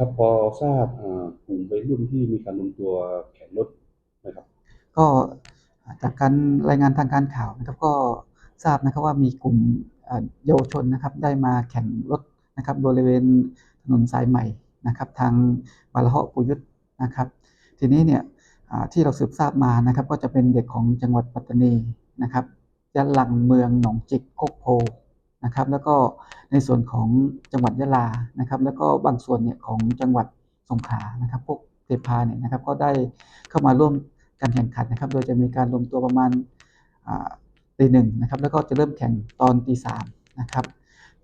ครับพอทราบอ่ากลุ่มวัยรุ่นที่มีการรวมตัวแข่งรถไหมครับ ก็จากการรายงานทางการข่าวนะครับก็ทราบนะครับว่ามีกลุ่มเอ่อเยาวชนนะครับได้มาแข่งรถนะครับบริเวณถนนสายใหม่นะครับทางบาละเหาะปุยุทธนะครับ ทีนี้เนี่ยอ่าที่เราสืบทราบมานะครับก็จะเป็นเด็กของจังหวัดปัตตานีนะครับยะลังเมืองหนองจิกโคกโพนะครับแล้วก็ ในส่วนของจังหวัดยะลานะครับ แล้วก็บางส่วนเนี่ยของจังหวัดสงขลานะครับ พวกเทพาเนี่ยนะครับก็ได้เข้ามาร่วมการแข่งขันนะครับ โดยจะมีการรวมตัวประมาณตีหนึ่งนะครับ แล้วก็จะเริ่มแข่งตอนตีสามนะครับ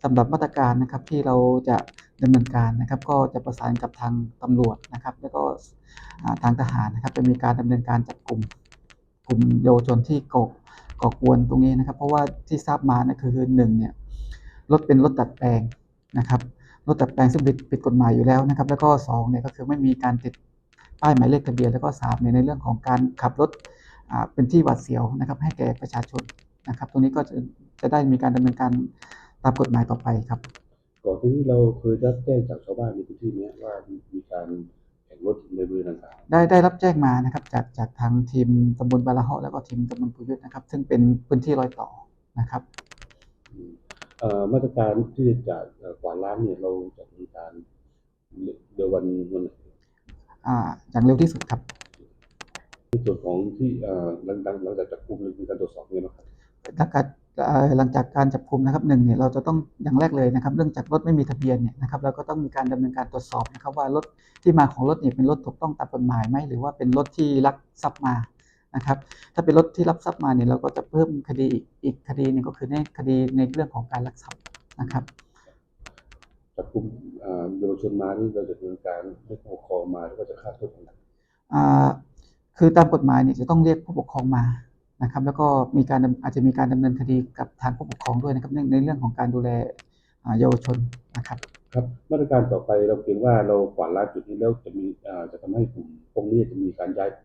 สำหรับมาตรการนะครับที่เราจะดำเนินการนะครับ ก็จะประสานกับทางตำรวจนะครับ แล้วก็ทางทหารนะครับ จะมีการดำเนินการจับกลุ่มกลุ่มเยาวชนที่ก่อก่อกวนตรงนี้นะครับ เพราะว่าที่ทราบมานะคือหนึ่งเนี่ย รถเป็นรถดัดแปลงนะครับรถดัดแปลงซึ่งผิดผิดกฎหมายอยู่แล้วนะครับ แล้วก็สองเนี่ยก็คือไม่มีการติดป้ายหมายเลขทะเบียนแล้วก็สามเนี่ยในเรื่องของการขับรถอ่าเป็นที่หวาดเสียวนะครับ ให้แก่ประชาชนนะครับ ตรงนี้ก็จะจะได้มีการดำเนินการตามกฎหมายต่อไปครับก่อนที่นี้เราเคยรับแจ้งจากชาวบ้านในพื้นที่เนี้ยว่ามีการแข่งรถในบริเวณต่างได้ได้รับแจ้งมานะครับ จากจากทางทีมตำบลบาละเหาะแล้วก็ทีมตำบลปุยุทธนะครับ ซึ่งเป็นพื้นที่รอยต่อนะครับๆอืมเอ่อ มาตรการที่จะเอ่อกวาดล้างเนี่ยเราจะดำเนินการเดี๋ยววันวันไหนอ่าอย่างเร็วที่สุดครับในส่วนของที่เอ่อหลังหลังหลังจากจับกลุ่มมีการตรวจสอบเนี่ยนะครับหลังจากเอ่อหลังจากการจับกุมนะครับหนึ่งเนี่ยเราจะต้องอย่างแรกเลยนะครับ เรื่องจากรถไม่มีทะเบียนเนี่ยนะครับเราก็ต้องมีการดำเนินการตรวจสอบนะครับว่ารถที่มาของรถเนี่ยเป็นรถถูกต้องตามกฎหมายไหมหรือว่าเป็นรถที่ลักทรัพย์มา นะครับ ถ้าเป็นรถที่ลักทรัพย์มาเนี่ยเราก็จะเพิ่มคดีอีกอีกคดีหนึงก็คือในคดีในเรื่องของการลักทรัพย์นะครับจับกลุ่มเอ่อเยาวชนมานี่เราจะดำเนินการให้ผู้ปกครองมาแล้วก็จะฆ่าโทษอย่างไรอ่าคือตามกฎหมายเนี่ยจะต้องเรียกผู้ปกครองมานะครับ แล้วก็มีการดำอาจจะมีการดำเนินคดีกับทางผู้ปกครองด้วยนะครับในในเรื่องของการดูแลอ่าเยาวชนนะครับครับมาตรการต่อไปเราเกรงว่าเรากวาดล้างจุดนี้แล้วจะมีเอ่อจะทำให้กลุ่มพวกนี้จะมีการย้ายไป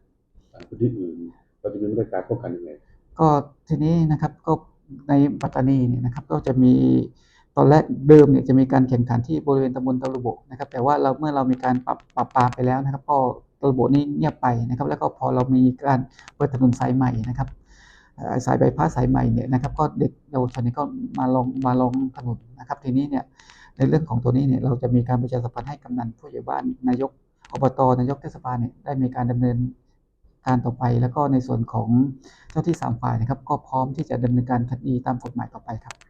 พื้นที่อื่นเราจะมีมาตรการป้องกันยังไงก็ทีนี้นะครับก็ในปัตตานีเนี่ยนะครับก็จะมีตอนแรกเดิมเนี่ยจะมีการแข่งขันที่บริเวณตำบลตะลุโบนะครับแต่ว่าเราเมื่อเรามีการปรับปรับปรามไปแล้วนะครับ ก็ตะลุโบนี่เงียบไปนะครับ แล้วก็พอเรามีการเปิดถนนสายใหม่นะครับสายใบพาสสายใหม่เนี่ยนะครับ ก็เด็กเยาวชนเนี่ยก็มาลองมาลองถนนนะครับ ทีนี้เนี่ยในเรื่องของตัวนี้เนี่ยเราจะมีการประชาสัมพันธ์ให้กำนันผู้ใหญ่บ้านนายกอบตนายกเทศบาลเนี่ยได้มีการดำเนิน การต่อไป แล้วก็ในส่วนของเจ้าที่สามฝ่ายนะครับ ก็พร้อมที่จะดำเนินการคดีตามกฎหมายต่อไปครับ